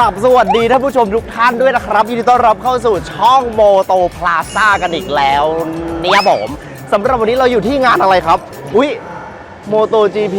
รับสวัสดีท่านผู้ชมทุกท่านด้วยนะครับยินดีต้อนรับเข้าสู่ช่องโมโตพลาซ่ากันอีกแล้วเนี่ยผมสำหรับวันนี้เราอยู่ที่งานอะไรครับ อุ้ยโมโต GP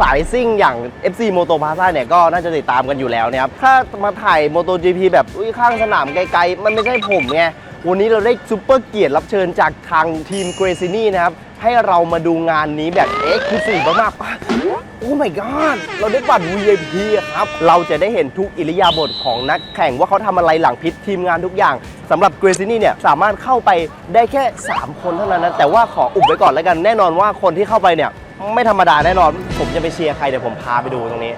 สายซิ่งอย่าง FC Moto Plaza เนี่ยก็น่าจะติดตามกันอยู่แล้วนะครับ ถ้ามาถ่าย Moto GP แบบอุ้ยข้างสนามไกลๆ มันไม่ใช่ผมไง วันนี้เราได้ซุปเปอร์เกียรติรับเชิญจากทางทีมเกรซินี่นะครับ ให้เรามาดูงานนี้แบบเอ็กซ์คลูซีฟมากๆโอ้ my god เราได้บัตร VIP ครับ เราจะได้เห็นทุกอิริยาบถของนักแข่งว่าเขาทำอะไรหลังพิษทีมงานทุกอย่างสำหรับเกรซินี่เนี่ย สามารถเข้าไปได้แค่ 3 คนเท่านั้นนะ แต่ว่าขออุบไว้ก่อนแล้วกันแน่นอนว่าคนที่เข้าไปเนี่ย ไม่ธรรมดาแน่นอน ผมจะไปเชียร์ใครเดี๋ยวผมพาไปดูตรงนี้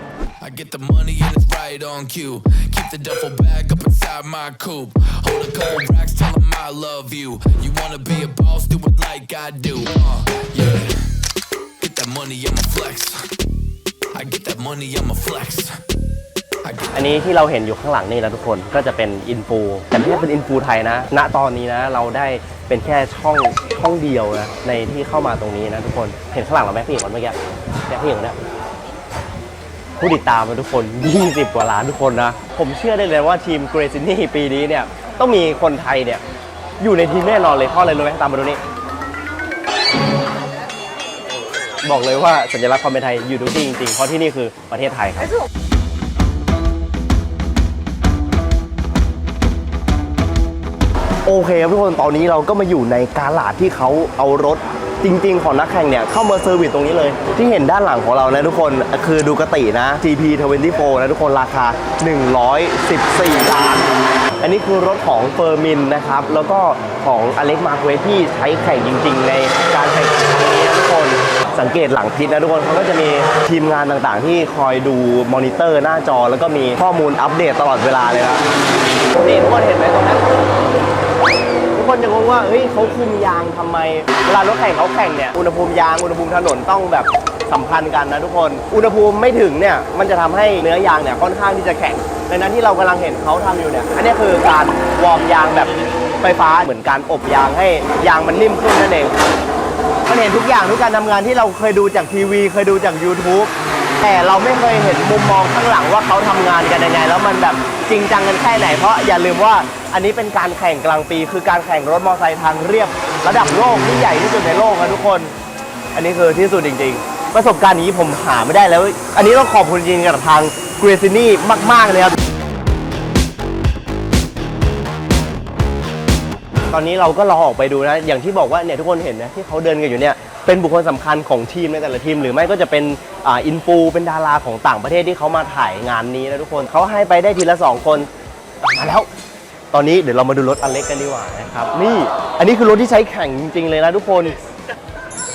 get the money and it's right on cue. Keep the duffel bag up inside my coupe. Hold a couple racks, tell them I love you. You wanna be a boss, do it like I do. Uh, yeah. Get that money, I'ma flex. I get that money, I'ma flex. อันนี้ที่เราเห็นอยู่ข้างหลังนี่นะทุกคนก็จะเป็นอินฟูแต่ไม่ใช่เป็นอินฟูไทยนะ ณตอนนี้นะเราได้เป็นแค่ช่องช่องเดียวนะในที่เข้ามาตรงนี้นะทุกคนเห็นข้างหลังเราไหมพี่เอกคนเมื่อกี้เนี่ยพี่เอกคนเนี่ย ผู้ติดตามมาทุกคน 20 กว่าล้านทุกคนนะ ผมเชื่อได้เลยว่าทีมเกรซินี่ปีนี้เนี่ย ต้องมีคนไทยเนี่ย อยู่ในทีมแน่นอนเลยเพราะอะไรรู้ไหมตามมาดูนี่บอกเลยว่าสัญลักษณ์ความเป็นไทยอยู่ทุกที่จริงๆ เพราะที่นี่คือประเทศไทยครับโอเคครับทุกคนตอนนี้เราก็มาอยู่ในกาลาดที่เขาเอารถ จริง ๆ ของนักแข่งเนี่ยเข้ามาเซอร์วิสตรงนี้เลย ที่เห็นด้านหลังของเรานะทุกคนคือดูกตินะ GP 24นะทุกคนราคา 114 ล้าน อันนี้คือรถของเฟอร์มินนะครับ แล้วก็ของอเล็กมาเวที่ใช้แข่งจริง ๆ ในการแข่งขันครั้งนี้ทุกคนสังเกตหลังพิษนะทุกคนเขาก็จะมีทีมงานต่างๆ ที่คอยดูมอนิเตอร์หน้าจอ แล้วก็มีข้อมูลอัปเดตตลอดเวลาเลยนะนี่ทุกคนเห็นไหมตรงนั้น คนจะงงว่าเฮ้ยเขาคุมยางทำไม เวลารถแข่งเขาแข่งเนี่ย อุณหภูมิยาง อุณหภูมิถนนต้องแบบสัมพันธ์กันนะทุกคน อุณหภูมิไม่ถึงเนี่ย มันจะทำให้เนื้อยางเนี่ยค่อนข้างที่จะแข็งดังนั้นที่เรากำลังเห็นเขาทำอยู่เนี่ย อันนี้คือการวอร์มยางแบบไฟฟ้า เหมือนการอบยางให้ยางมันนิ่มขึ้นนั่นเอง มันเห็นทุกอย่างทุกการทำงานที่เราเคยดูจากทีวี เคยดูจาก YouTube แต่เราไม่เคยเห็นมุมมองข้างหลังว่าเขาทำงานกันยังไง แล้วมันแบบจริงจังกันแค่ไหน เพราะอย่าลืมว่าอันนี้เป็นการแข่งกลางปี คือการแข่งรถมอเตอร์ไซค์ทางเรียบ ระดับโลกที่ใหญ่ที่สุดในโลกนะทุกคน อันนี้คือที่สุดจริง ๆ ประสบการณ์นี้ผมหาไม่ได้แล้ว อันนี้ต้องขอบคุณจริงกับทางเกรซินี่มาก ๆ เลยครับ ตอนนี้เราก็รอออกไปดูนะ อย่างที่บอกว่าเนี่ยทุกคนเห็นนะที่เขาเดินกันอยู่เนี่ย เป็นบุคคลสำคัญของทีมในแต่ละทีม หรือไม่ก็จะเป็นอินฟูเป็นดาราของต่างประเทศที่เขามาถ่ายงานนี้นะทุกคนเขาให้ไปได้ทีละ 2 คนมาแล้ว ตอนนี้เดี๋ยวเรามาดูรถอเล็กกันดีกว่านะครับนี่อันนี้คือรถที่ใช้แข่งจริง ๆ เลยนะทุกคน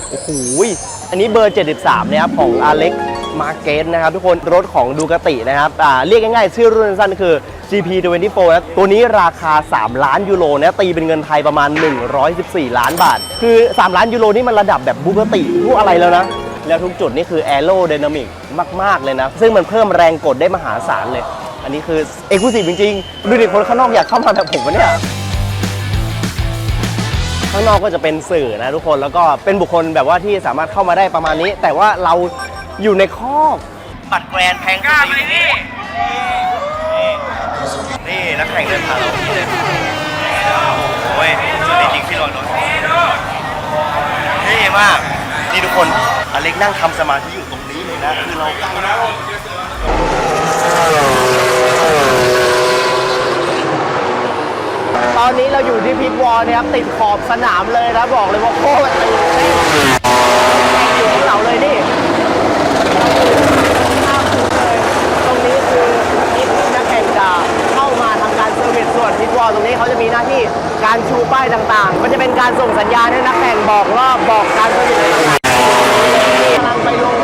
โอ้โหอันนี้เบอร์ 73นะครับของอเล็กมาเกสนะครับทุกคนรถของดูกตินะครับอ่าเรียกง่ายๆชื่อรุ่นสั้นคือ GP24 นะตัวนี้ราคา 3 ล้านยูโรนะตีเป็นเงินไทยประมาณ 114 ล้านบาท คือ 3 ล้านยูโรนี่มันระดับแบบบุกติพวกอะไรแล้วนะ แล้วทุกจุดนี่คือแอโร d y นามิกมาก ๆ เลยนะ ซึ่งมันเพิ่มแรงกดได้มหาศาลเลย อันนี้คือเอกลุศิจริง ๆ ดูดิคนข้างนอกอยากเข้ามาแบบผมวะเนี่ยข้างนอกก็จะเป็นสื่อนะทุกคนแล้วก็เป็นบุคคลแบบว่าที่สามารถเข้ามาได้ประมาณนี้ แต่ว่าเราอยู่ในคอกบัตรแกรนด์แพงสุดในยุค นี้นี่นักแข่งเดินทางเราที่เลยโอ้ยสุดจริงพี่ลอยรถเท่มาก นี่ทุกคนอเล็กนั่งทำสมาธิอยู่ตรงนี้เลยนะ คือเราใกล้แล้วตอนนี้เราอยู่ที่พิทวอลนะครับติดขอบสนามเลยนะบอกเลยว่าโคตรตื่นเต้นอยู่ข้างหลังเลยนี่ข้ามสุดเลยตรงนี้คือที่นักแข่งจะเข้า มาทำการเซอร์วิสส่วนพิทวอลตรงนี้เขาจะมีหน้าที่การชูป้ายต่างๆ มันจะเป็นการส่งสัญญาณให้นักแข่งบอกรอบบอกการเซอร์วิสอะไรต่างๆกำลังไปลง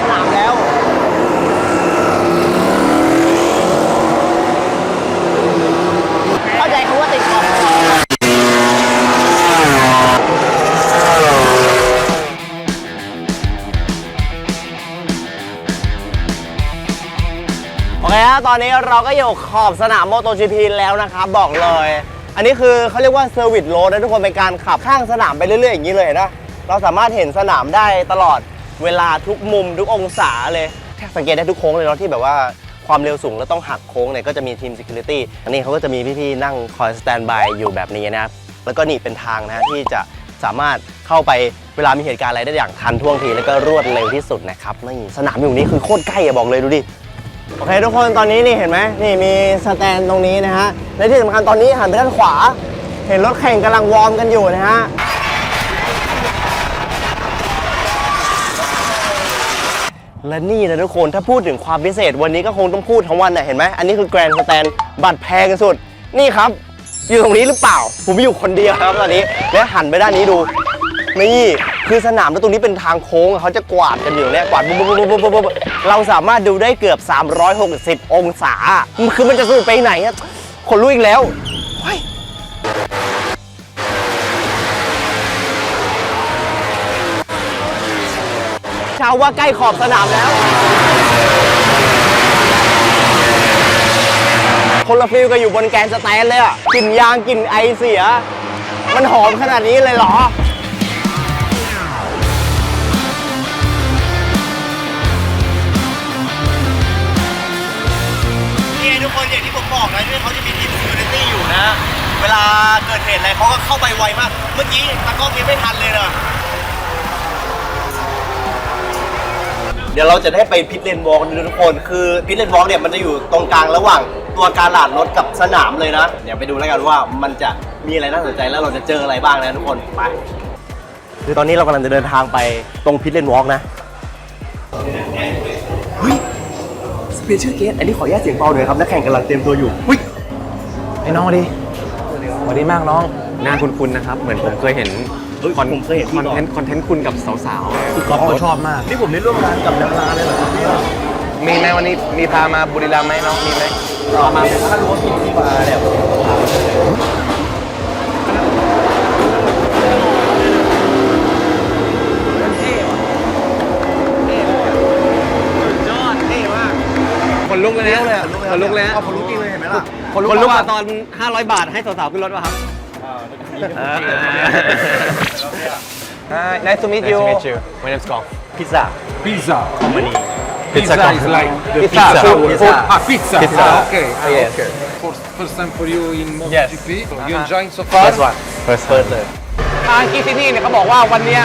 ตอนนี้เราก็อยู่ขอบสนามโมโต GP แล้วนะครับบอกเลย อันนี้คือเขาเรียกว่าเซอร์วิสโรดนะทุกคนเป็นการขับข้างสนามไปเรื่อยๆอย่างนี้เลยนะเราสามารถเห็นสนามได้ตลอดเวลาทุกมุมทุกองศาเลยสังเกตได้ทุกโค้งเลยเนาะที่แบบว่าความเร็วสูงแล้วต้องหักโค้งเนี่ยก็จะมีทีม Security อันนี้เขาก็จะมีพี่ๆนั่งคอยสแตนบายอยู่แบบนี้นะครับแล้วก็นี่เป็นทางนะฮะที่จะสามารถเข้าไปเวลามีเหตุการณ์อะไรได้อย่างทันท่วงทีแล้วก็รวดเร็วที่สุดนะครับนี่สนามอยู่นี้คือโคตรใกล้อะบอกเลยดูดิ โอเคทุกคนตอนนี้นี่เห็นไหมนี่มีสแตนตรงนี้นะฮะและที่สำคัญตอนนี้หันไปด้านขวา เห็นรถแข่งกำลังวอร์มกันอยู่นะฮะและนี่นะทุกคนถ้าพูดถึงความพิเศษ วันนี้ก็คงต้องพูดทั้งวันน่ะเห็นไหมอันนี้คือแกรนด์สแตนบัตรแพงสุด นี่ครับ อยู่ตรงนี้หรือเปล่า ผมอยู่คนเดียวครับตอนนี้ แล้วหันไปด้านนี้ดูนี่ คือสนามแล้วตรงนี้เป็นทางโค้งเขาจะกวาดกันอยู่เนี่ยกวาดปุ๊บปุ๊บบุ๊บบุ๊บเราสามารถดูได้เกือบ 360 องศา คือมันจะสุดไปไหนอะคนรู้อีกแล้วเฮ้ยชาวว่าใกล้ขอบสนามแล้ว คนละฟิลกันอยู่บนแกนสแตนเลยอะกลิ่นยางกลิ่นไอเสีย มันหอมขนาดนี้เลยเหรอ บอกนะที่เขาจะมีทีม security อยู่นะ เวลาเกิดเหตุอะไรเขาก็เข้าไปไวมาก เมื่อกี้ตากล้องนี้ไม่ทันเลยนะเดี๋ยวเราจะได้ไปพิทเลนวอล์กทุกคน คือพิทเลนวอล์กเนี่ยมันจะอยู่ตรงกลางระหว่างตัวการหลาดรถกับสนามเลยนะ เดี๋ยวไปดูแล้วกันว่ามันจะมีอะไรน่าสนใจแล้วเราจะเจออะไรบ้างนะทุกคนไปคือตอนนี้เรากำลังจะเดินทางไปตรงพิทเลนวอล์กนะ สเปเชียลเกสอันนี้ขออนุญาตเสียงเบาหน่อยครับนักแข่งกำลังเตรียมตัวอยู่เฮ้ยไอ้น้องสวัสดีสวัสดีมากน้องหน้าคุณคุณนะครับ เหมือนผมเคยเห็นเฮ้ยคอนผมเคยเห็นพี่คอนก่อนเทนต์คอนเทนต์คุณกับสาวพี่ก๊อฟชอบมาก นี่ผมได้ร่วมงานกับดาราเลยเหรอครับเนี่ยๆมีไหมวันนี้มีพามาบุรีรัมย์ไหมน้องมีไหมต่อมาถ้ารู้ว่าพี่ที่มาเนี่ยผมพามาเลย คนลุกเลยนะคนลุกเลยนะเอาคนลุกจริงเลยเห็นไหมล่ะคนลุกว่าตอน 500 บาทให้สาวๆขึ้นรถป่ะครับ Hi nice to meet you Nice to meet you My name's Gong พิซซ่า Pizza. คอมมานี Pizza, Pizza is like the Pizza. pizza. Food, Food. food. Ah, pizza. Pizza. Ah, okay. Ah, Yes. okay. First, first time for you in Yes. MotoGP. You Uh-huh. enjoying so far? First one First เปิดเลยทางกีซินี่เนี่ยเขาบอกว่าวันเนี้ย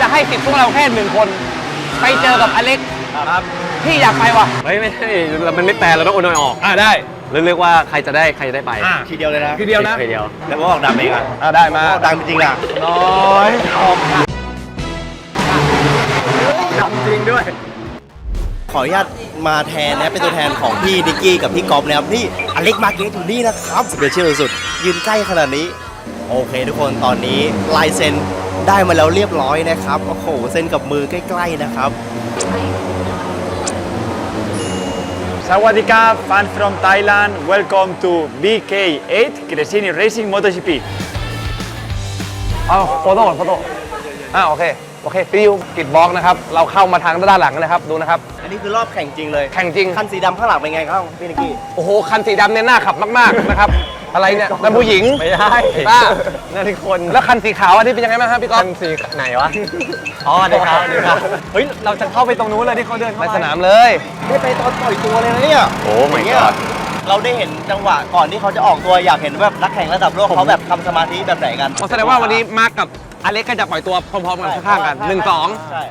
จะให้สิทธิ์พวกเราแค่หนึ่งคน ไปเจอกับอเล็กพี่อยากไปวะเฮ้ยไม่ใช่เรามันไม่แปลเราต้องโอนอยออกอ่าได้เรียกว่าใครจะได้ใครจะได้ไปทีเดียวเลยนะทีเดียวนะทีเดียวแล้วก็ออกดังเองอะอ่าได้มาออกดังจริงอะน้อยออกดำจริงด้วย ขออนุญาตมาแทนนะเป็นตัวแทนของพี่ดิกกี้กับพี่กอล์ฟนะครับนี่อเล็กมาเกตอยู่นี่นะครับสเปเชียลสุดๆยืนใกล้ขนาดนี้ โอเคทุกคนตอนนี้ลายเซ็นได้มาแล้วเรียบร้อยนะครับ โอ้โหเซ็นกับมือใกล้ๆนะครับ Sawadee Krap, fan from Thailand. Welcome to BK8 Crescini Racing MotoGP. เอาโฟโต้ก่อนโฟโต้อ่าโอเค โอเคฟิวกิดบล็อกนะครับ เราเข้ามาทางด้านหลังนะครับ ดูนะครับ อันนี้คือรอบแข่งจริงเลยแข่งจริง คันสีดำข้างหลังเป็นไงครับพี่นิกกี้ โอ้โห คันสีดำเนี่ยน่าขับมาก ๆ นะครับ อะไรเนี่ยนั่นผู้หญิงไม่ได้ป้านั่นที่คน แล้วคันสีขาวอันนี้เป็นยังไงบ้างครับพี่ก๊อฟคันสีไหนวะ อ๋อเดี๋ยวครับเดี๋ยวครับ เฮ้ย เราจะเข้าไปตรงนู้นเลยที่เขาเดินไปเข้าสนามเลยได้ไปตอนปล่อยตัวเลยนะเนี่ย โอ้ my ย่างเงี้ย god เราได้เห็นจังหวะก่อนที่เขาจะออกตัวอยากเห็นแบบนักแข่งระดับโลกเขาแบบทำสมาธิแบบไหนกันแสดงว่าวันนี้มาร์กกับอเล็กก็จะปล่อยตัวพร้อมๆกันข้างๆกันหนึ่งสองใช่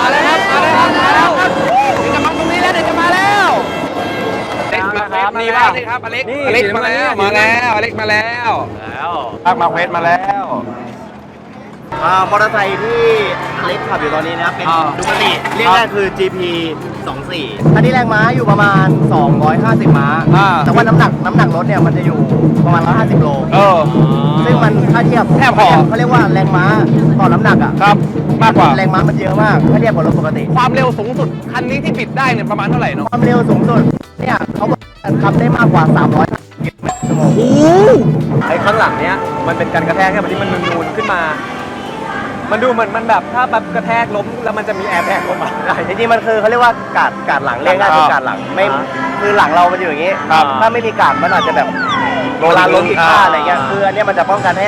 มาแล้วครับมาแล้วครับมาแล้วครับเดี๋ยวจะมา ครับนี่นี่ป่ะป่ะครับอเล็กอเล็กมาแล้วมาแล้วอเล็กมาแล้วแล้วพักมาเควสมาแล้วอ่ามอเตอร์ไซค์ที่อเล็กขับอยู่ตอนนี้นะครับเป็นอ่าดูคาติเรียกได้คือ GP 24คันนี้แรงม้าอยู่ประมาณ 250 ม้าอ่าแต่ว่าน้ำหนักน้ำหนักรถเนี่ยมันจะอยู่ประมาณ 150 โลเออซึ่งมันถ้าเทียบแทบพอเขาเรียกว่าแรงม้าต่อน้ำหนักอะครับมากกว่าแรงม้ามันเยอะมากถ้าเทียบกับรถปกติ ความเร็วสูงสุดคันนี้ที่ปิดได้เนี่ยประมาณเท่าไหร่เนาะความเร็วสูงสุดเนี่ยเขาบอก ทำได้มากกว่า 300กิโลเมตรชั่วโมงไอ้ข้างหลังเนี้ยมันเป็นการกระแทกแค่แบบที่มันนูนๆขึ้นมา มันดูเหมือนมันแบบถ้าแบบกระแทกล้มแล้วมันจะมีแอร์แบ็กลงมาได้ จริงๆมันคือเขาเรียกว่ากาดกาดหลังเรียกง่ายคือกาดหลังไม่อ่าคือหลังเรามันอยู่อย่างนี้ ครับถ้าไม่มีกาดมันอาจจะแบบเวลาล้มผิดพลาดอะไรเงี้ยอ่า คืออันเนี้ยมันจะป้องกันให้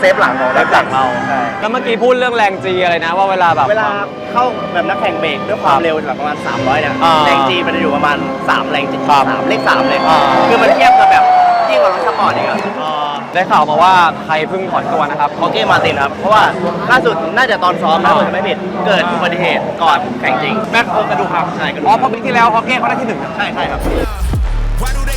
เซฟหลังของนักแข่งเราใช่แล้วเมื่อกี้พูดเรื่องแรงจีอะไรนะ ว่าเวลาแบบ เวลาเข้าแบบนักแข่งเบรกด้วยความเร็วแบบประมาณ 300เนี่ยอ่าแรงจีมันจะอยู่ประมาณ 3 แรงจีครับสามเลข3เลยอ่า คือมันเทียบกับแบบยิ่งกว่ารถสปอร์ตอีกอะได้ข่าวมาว่าใครเพิ่งถอนตัวนะครับคอเก้มาร์ตินครับ เพราะว่าล่าสุดน่าจะตอนซ้อมนะอ่าผมจะไม่ผิดเกิดอุบัติเหตุก่อนแข่งจริงแม็กโอกระดูกหักใช่กระดูกอ๋อเพราะปีที่แล้วฮอกเก้เขาได้ที่หนึ่งใช่ใช่ครับ Why do they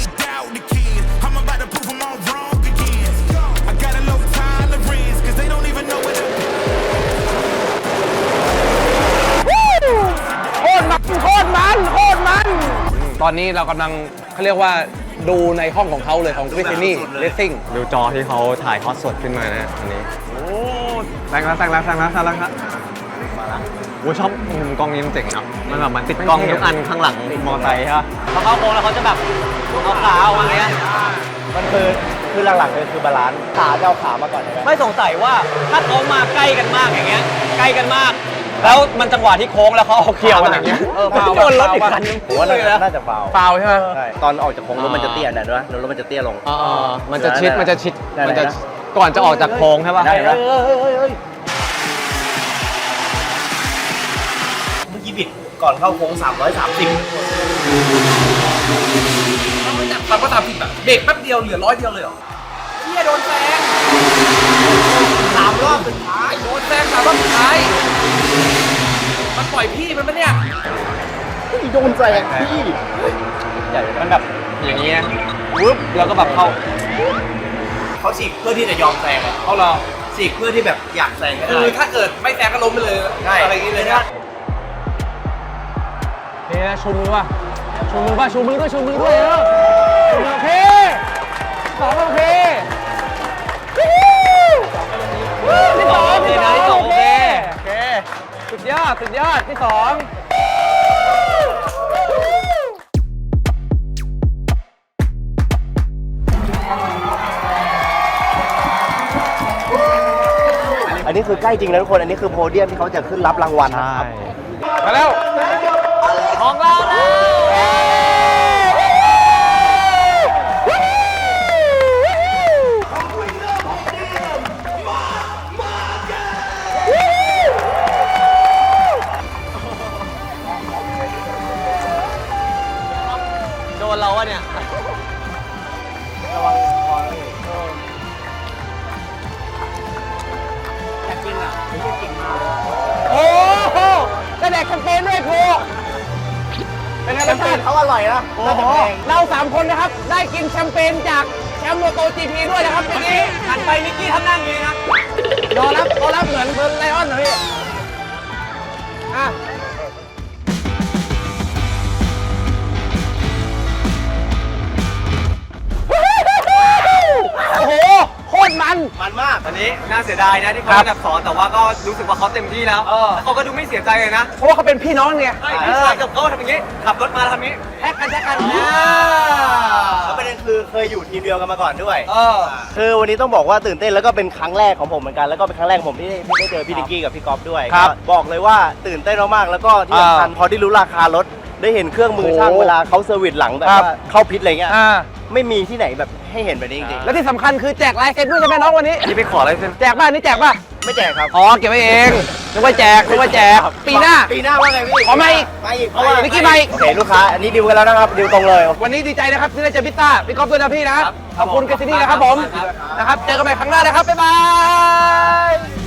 อนนี้เรากำลังเขาเรียกว่าดูในห้องของเขาเลยของกริซินี่เลสซิ่งดูจอที่เขาถ่ายทอดสดขึ้นมานะอันนี้โอ้แต่งแล้วแต่งแล้วแต่งแล้วแต่งแล้วครับโอ้ชอบมุมกล้องนี้มันเจ๋งเนาะมันแบบมันติดกล้องทุกอันข้างหลังมอไซค์ใช่ปะเขาเข้าโค้งแล้วเขาจะแบบเอาขาเอาอย่างเงี้ยมันคือคือหลักๆเลยคือบาลานซ์ขาจะเอาขามาก่อนใช่ไหมไม่สงสัยว่าถ้าเขามาใกล้กันมากอย่างเงี้ยใกล้กันมาก แล้วมันจังหวะที่โค้งแล้วเขาเอาเขี่ยวกันอย่างเงี้ยเออฟาวโดนรถอีกคันนึงผมว่าน่าจะน่าจะฟาวฟาวใช่ไหมใช่ตอนออกจากโค้งรถมันจะเตี้ยหน่อยด้วยรถมันจะเตี้ยลงอ่าๆมันจะชิด มันจะชิด ได้มันจะได้ก่อนจะออกจากโค้งใช่ป่ะ ได้ไหมเมื่อกี้บิดก่อนเข้าโค้ง 330ตัดก็ตามผิดแบบเบรกแป๊บเดียวเหลือร้อยเดียวเลยเหรอเฮียโดนแซงสามรอบสุดท้ายโดน แซงสามรอบสุดท้าย มันปล่อยพี่มันปะเนี่ยโดนแซงพี่ใหญ่มันแบบอย่างเงี้ยวึบแล้วก็แบบเข้าเขาฉีกเพื่อที่จะยอมแซงอะเอาเหรอฉีกเพื่อที่แบบอยากแซงก็คืได้ อถ้าเกิดไม่แซงก็ล้มไปเลยใช่ อะไรอย่างงี้เลยนะเฮ้ยชูมือป่ะชูมือป่ะชูมือด้วยชูมือด้วยเออชูมือโอเคสองโอเค ที่สองที่สองโอเคโอเค สุดยอด สุดยอดที่สองอันนี้คือใกล้จริงนะทุกคน อันนี้คือโพเดียมที่เขาจะขึ้นรับรางวัลนะครับ มาแล้ว ของเราแล้ว โอ้โหกระแดกแคมเปญด้วยครูเป็นไงรสชาติเขาอร่อยนะโอ้โหเราสามคนนะครับ ได้กินแชมเปญจากแชมป์โมโตจีพีด้วยนะครับเมื่อกี้หันไปนิกกี้ทำหน้าอย่างนี้นะรอรับรอรับเหมือนเบอร์ไลออนเหรอพี่อะ อันนี้น่าเสียดายนะที่เขาอันดับสองแต่ว่าก็รู้สึกว่าเขาเต็มที่แล้วเออแล้วเขาก็ดูไม่เสียใจเลยนะเพราะว่าเขาเป็นพี่น้องไงใช่พี่ชายกับเขาทำอย่างนี้ขับรถมาทำอย่างนี้แท็กกันแท็กกันแล้วประเด็นคือเคยอยู่ทีมเดียวกันมาก่อนด้วยเออคือวันนี้ต้องบอกว่าตื่นเต้นแล้วก็เป็นครั้งแรกของผมเหมือนกันแล้วก็เป็นครั้งแรกของผมที่ได้ที่ได้เจอพี่นิกกี้กับพี่ก๊อฟด้วยครับก็บอกเลยว่าตื่นเต้นมากๆแล้วก็ที่สำคัญอ่าพอได้รู้ราคารถ ได้เห็นเครื่องมือช่างโอ้เวลาเขาเซอร์วิสหลังแบบครับ ว่าเข้าพิษอะไรเงี้ยอ่าไม่มีที่ไหนแบบให้เห็นแบบนี้จริงและที่สำคัญคือแจกลายเซ็นด้วยใช่ไหมน้องวันนี้ นี่ไปขออะไรเส้นแจกป่ะนี่แจกป่ะๆไม่แจกครับอ๋อเก็บไว้เองนึกว่าแจกนึกว่าแจก ปีหน้า ปีหน้าว่าไงพี่อ๋อมาอีกมาอีกเพราะว่านิกกี้มาอีก โอเคลูกค้าอันนี้ดิวกันแล้วนะครับดิวตรงเลยวันนี้ดีใจนะครับที่ได้เจอพิตต้าพี่ก๊อฟด้วยนะพี่นะขอบคุณเกสซี่นะครับผมนะครับเจอกันใหม่ครั้งหน้านะครับบ๊ายบาย